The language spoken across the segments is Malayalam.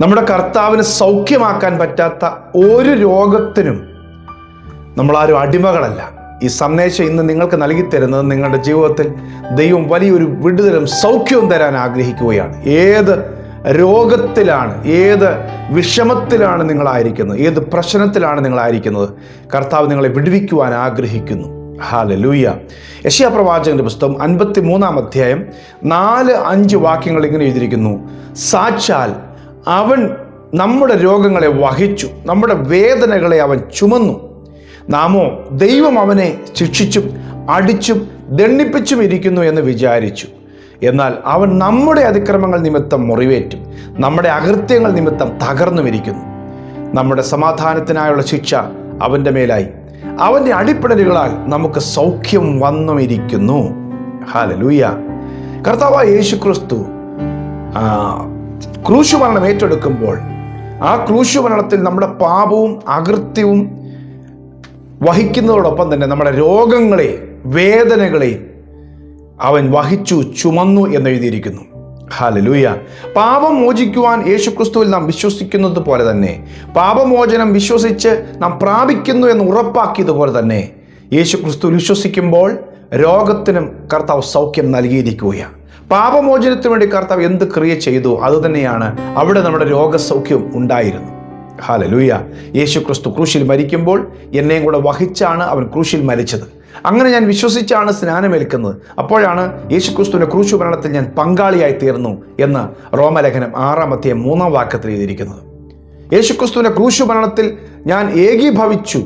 നമ്മുടെ കർത്താവിന് സൗഖ്യമാക്കാൻ പറ്റാത്ത ഒരു രോഗത്തിനും നമ്മളാരും അടിമകളല്ല. ഈ സന്ദേശം ഇന്ന് നിങ്ങൾക്ക് നൽകി തരുന്നത് നിങ്ങളുടെ ജീവിതത്തിൽ ദൈവം വലിയൊരു വിടുതലും സൗഖ്യവും തരാൻ ആഗ്രഹിക്കുകയാണ്. ഏത് രോഗത്തിലാണ് ഏത് വിഷമത്തിലാണ് നിങ്ങളായിരിക്കുന്നത് ഏത് പ്രശ്നത്തിലാണ് നിങ്ങളായിരിക്കുന്നത് കർത്താവ് നിങ്ങളെ വിടുവിക്കുവാൻ ആഗ്രഹിക്കുന്നു. ഹാല ലൂയ്യ പ്രവാചകന്റെ പുസ്തകം അൻപത്തി മൂന്നാം അധ്യായം നാല് അഞ്ച് വാക്യങ്ങൾ ഇങ്ങനെ എഴുതിയിരിക്കുന്നു. സാക്ഷാൽ അവൻ നമ്മുടെ രോഗങ്ങളെ വഹിച്ചു നമ്മുടെ വേദനകളെ അവൻ ചുമന്നു. നാമോ ദൈവം അവനെ ശിക്ഷിച്ചും അടിച്ചും ദണ്ണിപ്പിച്ചും ഇരിക്കുന്നു എന്ന് വിചാരിച്ചു. എന്നാൽ അവൻ നമ്മുടെ അതിക്രമങ്ങൾ നിമിത്തം മുറിവേറ്റും നമ്മുടെ അകൃത്യങ്ങൾ നിമിത്തം തകർന്നു ഇരിക്കുന്നു. നമ്മുടെ സമാധാനത്തിനായുള്ള ശിക്ഷ അവന്റെ മേലായി. അവന്റെ അടിപ്പിടലുകളാൽ നമുക്ക് സൗഖ്യം വന്നുമിരിക്കുന്നു ഹാലലൂയ കർത്താവ് യേശു ക്രിസ്തു ക്രൂശു മരണം ഏറ്റെടുക്കുമ്പോൾ ആ ക്രൂശു മരണത്തിൽ നമ്മുടെ പാപവും അകൃത്യവും വഹിക്കുന്നതോടൊപ്പം തന്നെ നമ്മുടെ രോഗങ്ങളെ വേദനകളെ അവൻ വഹിച്ചു ചുമന്നു എന്നെഴുതിയിരിക്കുന്നു. ഹാലലൂയ പാപം മോചിക്കുവാൻ യേശുക്രിസ്തുവിൽ നാം വിശ്വസിക്കുന്നത് പോലെ തന്നെ പാപമോചനം വിശ്വസിച്ച് നാം പ്രാപിക്കുന്നു എന്ന് ഉറപ്പാക്കിയതുപോലെ തന്നെ യേശുക്രിസ്തു വിശ്വസിക്കുമ്പോൾ രോഗത്തിനും കർത്താവ് സൗഖ്യം നൽകിയിരിക്കുകയാണ്. പാപമോചനത്തിന് വേണ്ടി കർത്താവ് എന്ത് ക്രിയ ചെയ്തു അതുതന്നെയാണ് അവിടെ നമ്മുടെ രോഗസൗഖ്യം ഉണ്ടായിരുന്നു. ഹാലലൂയ യേശു ക്രിസ്തു ക്രൂശിൽ മരിക്കുമ്പോൾ എന്നെയും കൂടെ വഹിച്ചാണ് അവൻ ക്രൂശിൽ മരിച്ചത്. അങ്ങനെ ഞാൻ വിശ്വസിച്ചാണ് സ്നാനമേൽക്കുന്നത്. അപ്പോഴാണ് യേശു ക്രിസ്തുവിന്റെ ക്രൂശു മരണത്തിൽ ഞാൻ പങ്കാളിയായി തീർന്നു എന്ന് റോമലേഖനം ആറാമത്തെ മൂന്നാം വാക്കത്തിൽ എഴുതിയിരിക്കുന്നത്. യേശു ക്രിസ്തുവിന്റെ ക്രൂശു മരണത്തിൽ ഞാൻ ഏകീഭവിച്ചു.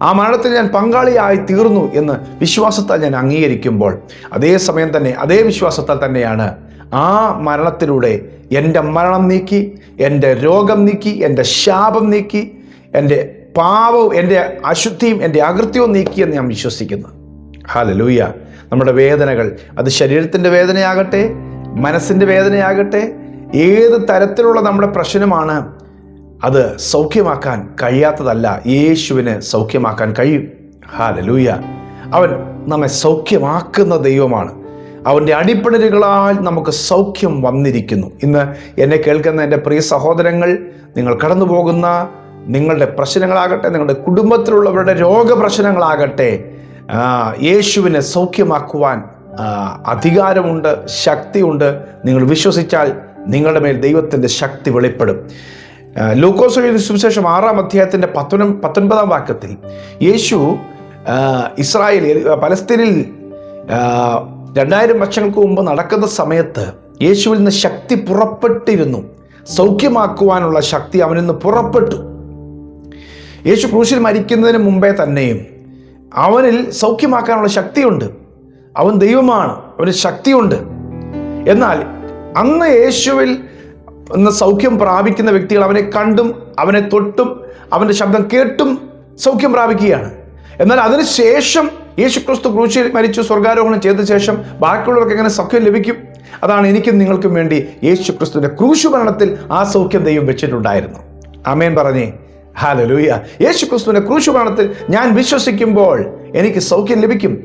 ആ മരണത്തിൽ ഞാൻ പങ്കാളിയായി തീർന്നു എന്ന് വിശ്വാസത്താൽ ഞാൻ അംഗീകരിക്കുമ്പോൾ അതേ സമയം തന്നെ അതേ വിശ്വാസത്താൽ തന്നെയാണ് ആ മരണത്തിലൂടെ എന്റെ മരണം നീക്കി എന്റെ രോഗം നീക്കി എന്റെ ശാപം നീക്കി എന്റെ പാവവും എന്റെ അശുദ്ധിയും എന്റെ അകൃത്യവും നീക്കി എന്ന് ഞാൻ വിശ്വസിക്കുന്നു. ഹാലലൂയ നമ്മുടെ വേദനകൾ അത് ശരീരത്തിന്റെ വേദനയാകട്ടെ മനസ്സിന്റെ വേദനയാകട്ടെ ഏത് തരത്തിലുള്ള നമ്മുടെ പ്രശ്നമാണ് അത് സൗഖ്യമാക്കാൻ കഴിയാത്തതല്ല. യേശുവിന് സൗഖ്യമാക്കാൻ കഴിയും. ഹാലലൂയ അവൻ നമ്മെ സൗഖ്യമാക്കുന്ന ദൈവമാണ്. അവന്റെ അടിപ്പിടലുകളാൽ നമുക്ക് സൗഖ്യം വന്നിരിക്കുന്നു. ഇന്ന് എന്നെ കേൾക്കുന്ന എന്റെ പ്രിയ സഹോദരങ്ങൾ നിങ്ങൾ കടന്നു പോകുന്ന നിങ്ങളുടെ പ്രശ്നങ്ങളാകട്ടെ നിങ്ങളുടെ കുടുംബത്തിലുള്ളവരുടെ രോഗപ്രശ്നങ്ങളാകട്ടെ യേശുവിനെ സൗഖ്യമാക്കുവാൻ അധികാരമുണ്ട് ശക്തിയുണ്ട്. നിങ്ങൾ വിശ്വസിച്ചാൽ നിങ്ങളുടെ മേൽ ദൈവത്തിന്റെ ശക്തി വെളിപ്പെടും. ലൂക്കോസ് സുവിശേഷം ആറാം അധ്യായത്തിന്റെ പത്തൊനും പത്തൊൻപതാം വാക്യത്തിൽ യേശു ഇസ്രായേലിൽ പലസ്തീനിൽ രണ്ടായിരം വർഷങ്ങൾക്ക് മുമ്പ് നടക്കുന്ന സമയത്ത് യേശുവിൽ നിന്ന് ശക്തി പുറപ്പെട്ടിരുന്നു. സൗഖ്യമാക്കുവാനുള്ള ശക്തി അവനിൽ നിന്ന് പുറപ്പെട്ടു. യേശു ക്രൂശിൽ മരിക്കുന്നതിന് മുമ്പേ തന്നെയും അവനിൽ സൗഖ്യമാക്കാനുള്ള ശക്തിയുണ്ട്. അവൻ ദൈവമാണ് അവന് ശക്തിയുണ്ട്. എന്നാൽ അന്ന് യേശുവിൽ നിന്ന് സൗഖ്യം പ്രാപിക്കുന്ന വ്യക്തികൾ അവനെ കണ്ടും അവനെ തൊട്ടും അവന്റെ ശബ്ദം കേട്ടും സൗഖ്യം പ്രാപിക്കുകയാണ്. എന്നാൽ അതിനുശേഷം യേശു ക്രിസ്തു ക്രൂശിൽ മരിച്ചു സ്വർഗാരോഹണം ചെയ്ത ശേഷം ബാക്കിയുള്ളവർക്ക് എങ്ങനെ സൗഖ്യം ലഭിക്കും? അതാണ് എനിക്കും നിങ്ങൾക്കും വേണ്ടി യേശു ക്രിസ്തുവിന്റെ ക്രൂശു മരണത്തിൽ ആ സൗഖ്യം ദൈവം വെച്ചിട്ടുണ്ടായിരുന്നു. അമേൻ പറഞ്ഞേ. ഹാലലൂയ യേശു ക്രിസ്തുവിന്റെ ക്രൂശു മരണത്തിൽ ഞാൻ വിശ്വസിക്കുമ്പോൾ എനിക്ക് സൗഖ്യം ലഭിക്കും.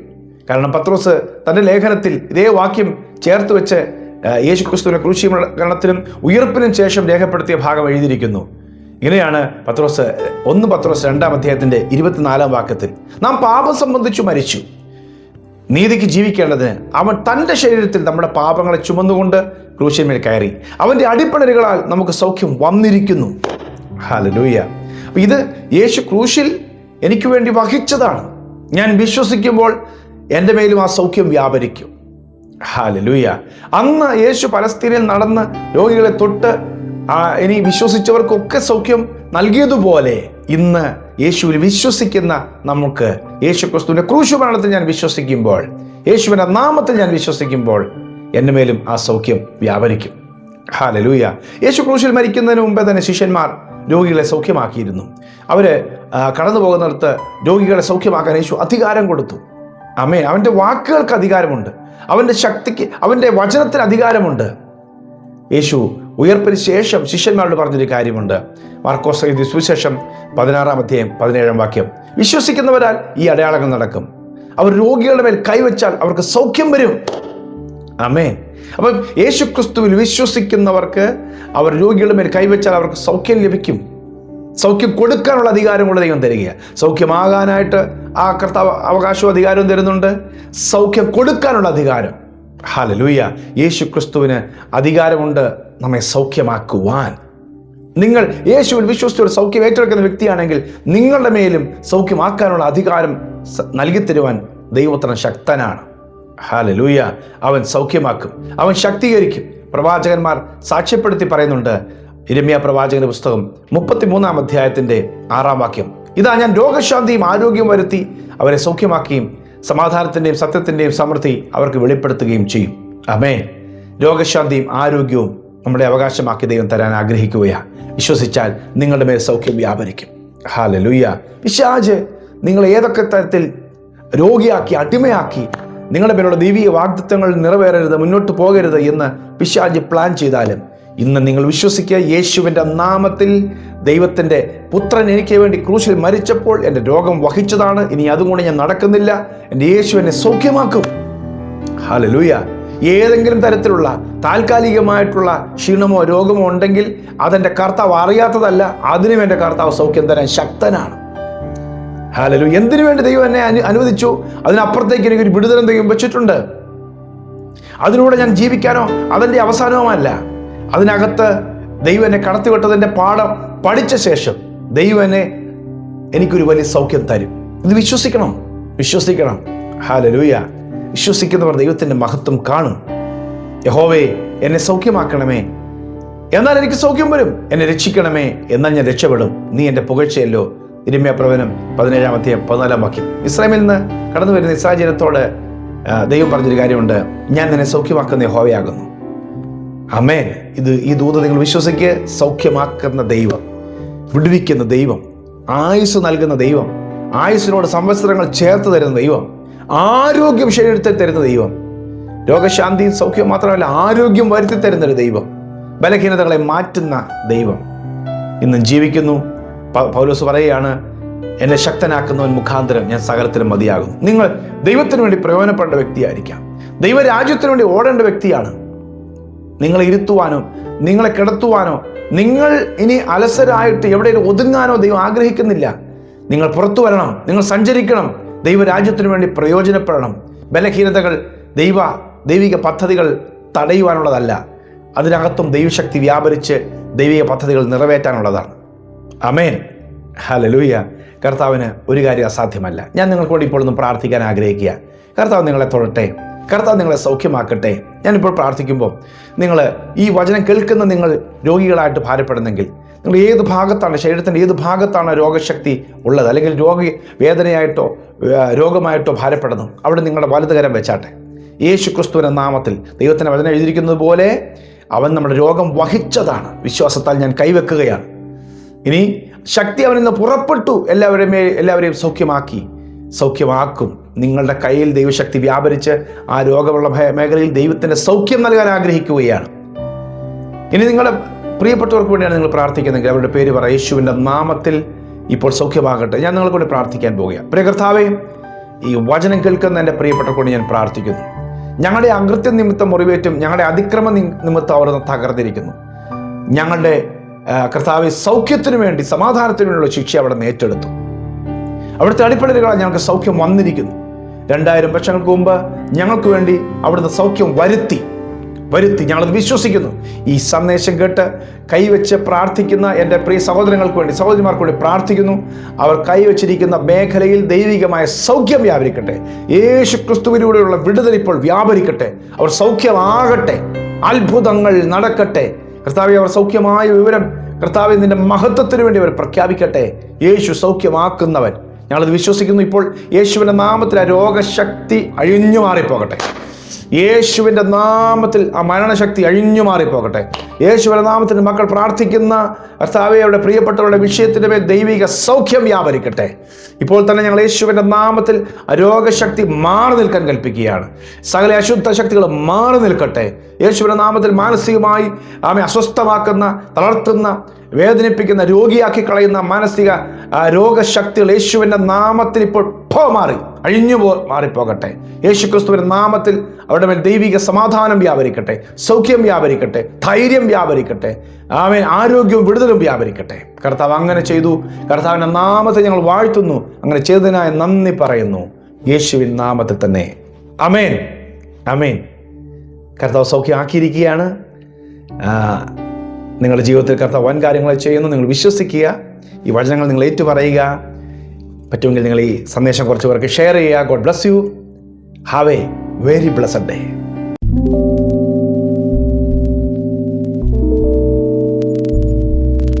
കാരണം പത്രോസ് തന്റെ ലേഖനത്തിൽ ഇതേ വാക്യം ചേർത്ത് വെച്ച് ആ, യേശു ക്രിസ്തുവിന്റെ ക്രൂശി മരണത്തിനും ഉയർപ്പിനും ശേഷം രേഖപ്പെടുത്തിയ ഭാഗം എഴുതിയിരിക്കുന്നു. ഇങ്ങനെയാണ് പത്രോസ് ഒന്ന് പത്രോസ് രണ്ടാം അധ്യായത്തിന്റെ ഇരുപത്തിനാലാം വാക്യത്തിൽ. നാം പാപം സംബന്ധിച്ചു മരിച്ചു. നീതിക്ക് ജീവിക്കേണ്ടതിന് അവൻ തന്റെ ശരീരത്തിൽ നമ്മുടെ പാപങ്ങളെ ചുമന്നുകൊണ്ട് ക്രൂശന്മേൽ കയറി. അവന്റെ അടിപ്പണരുകളാൽ നമുക്ക് സൗഖ്യം വന്നിരിക്കുന്നു. ഹാലലൂയ ഇത് യേശു ക്രൂശിൽ എനിക്ക് വേണ്ടി വഹിച്ചതാണ്. ഞാൻ വിശ്വസിക്കുമ്പോൾ എന്റെ മേലും ആ സൗഖ്യം വ്യാപരിക്കും. ഹാലലൂയ. അന്ന് യേശു പലസ്തീനിൽ നടന്ന് രോഗികളെ തൊട്ട് ഇനി വിശ്വസിച്ചവർക്കൊക്കെ സൗഖ്യം നൽകിയതുപോലെ ഇന്ന് യേശുവിൽ വിശ്വസിക്കുന്ന നമുക്ക് യേശു ക്രിസ്തുവിന്റെ ക്രൂശു മരണത്തിൽ ഞാൻ വിശ്വസിക്കുമ്പോൾ യേശുവിന്റെ നാമത്തിൽ ഞാൻ വിശ്വസിക്കുമ്പോൾ എന്റെ മേലും ആ സൗഖ്യം വ്യാപരിക്കും. ഹാലലൂയ. യേശു ക്രൂശിൽ മരിക്കുന്നതിന് മുമ്പേ തന്നെ ശിഷ്യന്മാർ രോഗികളെ സൗഖ്യമാക്കിയിരുന്നു. അവർ കടന്നു പോകുന്നിടത്ത് രോഗികളെ സൗഖ്യമാക്കാൻ യേശു അധികാരം കൊടുത്തു. അമേ അവന്റെ വാക്കുകൾക്ക് അധികാരമുണ്ട്. അവന്റെ ശക്തിക്ക് അവന്റെ വചനത്തിന് അധികാരമുണ്ട്. യേശു ഉയർപ്പിന് ശേഷം ശിഷ്യന്മാരോട് പറഞ്ഞൊരു കാര്യമുണ്ട്. മാർക്കോസ് എഴുതി സുവിശേഷം പതിനാറാം അധ്യായം പതിനേഴാം വാക്യം. വിശ്വസിക്കുന്നവരാൽ ഈ അടയാളങ്ങൾ നടക്കും. അവർ രോഗികളുടെ മേൽ കൈവച്ചാൽ അവർക്ക് സൗഖ്യം വരും. അമേ അപ്പം യേശു ക്രിസ്തുവിൽ വിശ്വസിക്കുന്നവർക്ക് അവർ രോഗികളുടെ മേൽ കൈവച്ചാൽ അവർക്ക് സൗഖ്യം ലഭിക്കും. സൗഖ്യം കൊടുക്കാനുള്ള അധികാരമുള്ള ദൈവം തരികയാണ്. സൗഖ്യമാകാനായിട്ട് ആ കർത്താവ് അവകാശവും അധികാരവും തരുന്നുണ്ട്. സൗഖ്യം കൊടുക്കാനുള്ള അധികാരം. ഹാലലൂയ യേശു ക്രിസ്തുവിന് അധികാരമുണ്ട് നമ്മെ സൗഖ്യമാക്കുവാൻ. നിങ്ങൾ യേശുവിൽ വിശ്വസിച്ചൊരു സൗഖ്യം ഏറ്റെടുക്കുന്ന വ്യക്തിയാണെങ്കിൽ നിങ്ങളുടെ മേലും സൗഖ്യമാക്കാനുള്ള അധികാരം നൽകിത്തരുവാൻ ദൈവത്തിന് ശക്തനാണ്. ഹാലലൂയ അവൻ സൗഖ്യമാക്കും. അവൻ ശക്തീകരിക്കും. പ്രവാചകന്മാർ സാക്ഷ്യപ്പെടുത്തി പറയുന്നുണ്ട് ഇരമ്യ പ്രവാചകന്റെ പുസ്തകം മുപ്പത്തിമൂന്നാം അധ്യായത്തിന്റെ ആറാം വാക്യം. ഇതാ ഞാൻ രോഗശാന്തിയും ആരോഗ്യവും വരുത്തി അവരെ സൗഖ്യമാക്കുകയും സമാധാനത്തിന്റെയും സത്യത്തിന്റെയും സമൃദ്ധി അവർക്ക് വെളിപ്പെടുത്തുകയും ചെയ്യും. അമേ രോഗശാന്തിയും ആരോഗ്യവും നമ്മുടെ അവകാശമാക്കി ദൈവം തരാൻ ആഗ്രഹിക്കുകയാണ് വിശ്വസിച്ചാൽ നിങ്ങളുടെ മേൽ സൗഖ്യം വ്യാപരിക്കും. ഹാല ലുയ്യ പിശാജ് നിങ്ങൾ ഏതൊക്കെ തരത്തിൽ രോഗിയാക്കി അടിമയാക്കി നിങ്ങളുടെ മേലുള്ള ദൈവീയ വാഗ്ദത്വങ്ങൾ നിറവേറരുത് മുന്നോട്ട് പോകരുത് എന്ന് പിശാജ് പ്ലാൻ ചെയ്താലും ഇന്ന് നിങ്ങൾ വിശ്വസിക്കുക യേശുവിന്റെ നാമത്തിൽ ദൈവത്തിന്റെ പുത്രൻ എനിക്ക് വേണ്ടി ക്രൂശിൽ മരിച്ചപ്പോൾ എന്റെ രോഗം വഹിച്ചതാണ്. ഇനി അതുകൊണ്ട് ഞാൻ നടക്കുന്നില്ല. എന്റെ യേശു എന്നെ സൗഖ്യമാക്കും. ഹാലലൂയ ഏതെങ്കിലും തരത്തിലുള്ള താൽക്കാലികമായിട്ടുള്ള ക്ഷീണമോ രോഗമോ ഉണ്ടെങ്കിൽ അതെന്റെ കർത്താവ് അറിയാത്തതല്ല. അതിനും എന്റെ കർത്താവ് സൗഖ്യം തരാൻ ശക്തനാണ്. ഹാലലു എന്തിനു വേണ്ടി ദൈവം എന്നെ അനു അനുവദിച്ചു? അതിനപ്പുറത്തേക്ക് എനിക്കൊരു ദൈവം വെച്ചിട്ടുണ്ട്? അതിലൂടെ ഞാൻ ജീവിക്കാനോ അതിന്റെ അവസാനവുമല്ല. അതിനകത്ത് ദൈവനെ കടത്തിവിട്ടതിന്റെ പാഠം പഠിച്ച ശേഷം ദൈവനെ എനിക്കൊരു വലിയ സൗഖ്യം തരും. ഇത് വിശ്വസിക്കണം. വിശ്വസിക്കണം. ഹാലലൂയ വിശ്വസിക്കുന്നവർ ദൈവത്തിന്റെ മഹത്വം കാണും. യഹോവേ എന്നെ സൗഖ്യമാക്കണമേ. എന്നാൽ എനിക്ക് സൗഖ്യം വരും. എന്നെ രക്ഷിക്കണമേ എന്നാൽ ഞാൻ രക്ഷപ്പെടും. നീ എന്റെ പുകഴ്ചയല്ലോ. ഇരമ്യപ്രവനം പതിനേഴാമത്തെ പതിനാലാം വാക്യം. ഇസ്രായേലിൽ നിന്ന് കടന്നു വരുന്ന ഇസ്രായേൽ ജനത്തോട് ആ, ദൈവം പറഞ്ഞൊരു കാര്യമുണ്ട്. ഞാൻ നിന്നെ സൗഖ്യമാക്കുന്ന യഹോവയാകുന്നു. അമേൻ ഇത് ഈ ദൂത നിങ്ങൾ വിശ്വസിക്ക് സൗഖ്യമാക്കുന്ന ദൈവം വിടുവിക്കുന്ന ദൈവം ആയുസ് നൽകുന്ന ദൈവം ആയുസിനോട് സംവത്സരങ്ങൾ ചേർത്ത് തരുന്ന ദൈവം ആരോഗ്യം ശരീരത്തിൽ തരുന്ന ദൈവം രോഗശാന്തിയും സൗഖ്യം മാത്രമല്ല ആരോഗ്യം വരുത്തി തരുന്ന ഒരു ദൈവം ബലഹീനതകളെ മാറ്റുന്ന ദൈവം. ഇന്നും ജീവിക്കുന്നു. പൗലോസ് പറയുകയാണ് എന്നെ ശക്തനാക്കുന്നവൻ മുഖാന്തരം ഞാൻ സകലത്തിലും മതിയാകുന്നു. നിങ്ങൾ ദൈവത്തിന് വേണ്ടി പ്രയോജനപ്പെടേണ്ട വ്യക്തിയായിരിക്കാം. ദൈവരാജ്യത്തിന് വേണ്ടി ഓടേണ്ട വ്യക്തിയാണ്. നിങ്ങളെ ഇരുത്തുവാനോ നിങ്ങളെ കിടത്തുവാനോ നിങ്ങൾ ഇനി അലസരായിട്ട് എവിടെയും ഒതുങ്ങാനോ ദൈവം ആഗ്രഹിക്കുന്നില്ല. നിങ്ങൾ പുറത്തു വരണം നിങ്ങൾ സഞ്ചരിക്കണം ദൈവരാജ്യത്തിന് വേണ്ടി പ്രയോജനപ്പെടണം. ബലഹീനതകൾ ദൈവ ദൈവിക പദ്ധതികൾ തടയുവാനുള്ളതല്ല. അതിനകത്തും ദൈവശക്തി വ്യാപരിച്ച് ദൈവിക പദ്ധതികൾ നിറവേറ്റാനുള്ളതാണ്. അമേൻ ഹലലൂയ കർത്താവിന് ഒരു കാര്യം അസാധ്യമല്ല. ഞാൻ നിങ്ങൾക്ക് ഇപ്പോൾ പ്രാർത്ഥിക്കാൻ ആഗ്രഹിക്കുക. കർത്താവ് നിങ്ങളെ തൊഴട്ടെ കർത്താവ് നിങ്ങളെ സൗഖ്യമാക്കട്ടെ. ഞാനിപ്പോൾ പ്രാർത്ഥിക്കുമ്പോൾ നിങ്ങൾ ഈ വചനം കേൾക്കുന്ന നിങ്ങൾ രോഗികളായിട്ട് ഭാരപ്പെടുന്നെങ്കിൽ നിങ്ങൾ ഏത് ഭാഗത്താണ് ശരീരത്തിന്റെ ഏത് ഭാഗത്താണ് രോഗശക്തി ഉള്ളത്? അല്ലെങ്കിൽ രോഗി വേദനയായിട്ടോ രോഗമായിട്ടോ ഭാരപ്പെടുന്നു. അവിടെ നിങ്ങളുടെ വലതുകരം വെച്ചാട്ടെ. യേശു ക്രിസ്തുവിന്റെ നാമത്തിൽ ദൈവത്തിന്റെ വചനം എഴുതിയിരിക്കുന്നത് പോലെ അവൻ നമ്മുടെ രോഗം വഹിച്ചതാണ്. വിശ്വാസത്താൽ ഞാൻ കൈവെക്കുകയാണ്. ഇനി ശക്തി അവനിൽ നിന്ന് പുറപ്പെട്ടു. എല്ലാവരെയും എല്ലാവരെയും സൗഖ്യമാക്കി സൗഖ്യമാക്കും. നിങ്ങളുടെ കയ്യിൽ ദൈവശക്തി വ്യാപരിച്ച് ആ രോഗമുള്ള മേഖലയിൽ ദൈവത്തിന്റെ സൗഖ്യം നൽകാൻ ആഗ്രഹിക്കുകയാണ്. ഇനി നിങ്ങളുടെ പ്രിയപ്പെട്ടവർക്ക് വേണ്ടിയാണ് നിങ്ങൾ പ്രാർത്ഥിക്കുന്നതെങ്കിൽ അവരുടെ പേര് പറ യേശുവിന്റെ നാമത്തിൽ ഇപ്പോൾ സൗഖ്യമാകട്ടെ. ഞാൻ നിങ്ങൾക്ക് പ്രാർത്ഥിക്കാൻ പോവുകയാണ്. പ്രിയ കർത്താവേ ഈ വചനം കേൾക്കുന്ന എന്റെ പ്രിയപ്പെട്ടവർക്ക് ഞാൻ പ്രാർത്ഥിക്കുന്നു. ഞങ്ങളുടെ അകൃത്യ നിമിത്തം മുറിവേറ്റും ഞങ്ങളുടെ അതിക്രമ നിമിത്തം അവർ തകർന്നിരിക്കുന്നു. ഞങ്ങളുടെ കർത്താവ് സൗഖ്യത്തിനു വേണ്ടി സമാധാനത്തിനു വേണ്ടിയുള്ള ശിക്ഷ അവിടെ നേറ്റെടുത്തു അവിടുത്തെ അടിപ്പടലുകളാൽ ഞങ്ങൾക്ക് സൗഖ്യം വന്നിരിക്കുന്നു. രണ്ടായിരം വർഷങ്ങൾക്ക് മുമ്പ് ഞങ്ങൾക്ക് വേണ്ടി അവിടുന്ന് സൗഖ്യം വരുത്തി വരുത്തി. ഞങ്ങളത് വിശ്വസിക്കുന്നു. ഈ സന്ദേശം കേട്ട് കൈവച്ച് പ്രാർത്ഥിക്കുന്ന എന്റെ പ്രിയ സഹോദരങ്ങൾക്ക് വേണ്ടി സഹോദരിമാർക്ക് വേണ്ടി പ്രാർത്ഥിക്കുന്നു. അവർ കൈവച്ചിരിക്കുന്ന മേഖലയിൽ ദൈവികമായ സൗഖ്യം വ്യാപരിക്കട്ടെ. യേശു ക്രിസ്തുവിലൂടെയുള്ള വിടുതൽ ഇപ്പോൾ വ്യാപരിക്കട്ടെ. അവർ സൗഖ്യമാകട്ടെ. അത്ഭുതങ്ങൾ നടക്കട്ടെ. കർത്താവെ അവർ സൗഖ്യമായ വിവരം കർത്താവ് നിന്റെ മഹത്വത്തിന് വേണ്ടി അവർ പ്രഖ്യാപിക്കട്ടെ. യേശു സൗഖ്യമാക്കുന്നവൻ. ഞങ്ങളത് വിശ്വസിക്കുന്നു. ഇപ്പോൾ യേശുവിന്റെ നാമത്തിൽ ആ രോഗശക്തി അഴിഞ്ഞു മാറിപ്പോകട്ടെ. യേശുവിന്റെ നാമത്തിൽ ആ മരണശക്തി അഴിഞ്ഞു മാറിപ്പോകട്ടെ. യേശുവിന്റെ നാമത്തിൽ മക്കൾ പ്രാർത്ഥിക്കുന്ന കർത്താവെ പ്രിയപ്പെട്ടവരുടെ വിഷയത്തിന്റെ മേൽ ദൈവിക സൗഖ്യം വ്യാപരിക്കട്ടെ. ഇപ്പോൾ തന്നെ ഞങ്ങൾ യേശുവിന്റെ നാമത്തിൽ രോഗശക്തി മാറി നിൽക്കാൻ കൽപ്പിക്കുകയാണ്. സകല അശുദ്ധ ശക്തികൾ മാറി നിൽക്കട്ടെ. യേശുവിന്റെ നാമത്തിൽ മാനസികമായി ആമെ അസ്വസ്ഥമാക്കുന്ന തളർത്തുന്ന വേദനിപ്പിക്കുന്ന രോഗിയാക്കി കളയുന്ന മാനസിക രോഗശക്തികൾ യേശുവിന്റെ നാമത്തിൽ ഇപ്പോൾ മാറി അഴിഞ്ഞു പോ മാറിപ്പോകട്ടെ. യേശു ക്രിസ്തുവിന്റെ നാമത്തിൽ അവരുടെ മേൽ ദൈവിക സമാധാനം വ്യാപരിക്കട്ടെ സൗഖ്യം വ്യാപരിക്കട്ടെ ധൈര്യം വ്യാപരിക്കട്ടെ ആമേൻ ആരോഗ്യവും വിടുതലും വ്യാപരിക്കട്ടെ. കർത്താവ് അങ്ങനെ ചെയ്തു. കർത്താവിന്റെ നാമത്തെ ഞങ്ങൾ വാഴ്ത്തുന്നു. അങ്ങനെ ചെയ്തതിനായി നന്ദി പറയുന്നു. യേശുവിൻ നാമത്തിൽ തന്നെ. അമേൻ അമേൻ കർത്താവ് സൗഖ്യമാക്കിയിരിക്കുകയാണ്. നിങ്ങളുടെ ജീവിതത്തിൽ കർത്താവ് വൻ കാര്യങ്ങൾ ചെയ്യുന്നു. നിങ്ങൾ വിശ്വസിക്കുക. ഈ വചനങ്ങൾ നിങ്ങൾ ഏറ്റുപറയുക. പറ്റുമെങ്കിൽ നിങ്ങൾ ഈ സന്ദേശം കുറച്ച് പേർക്ക് ഷെയർ ചെയ്യുക. God bless you have a very blessed day.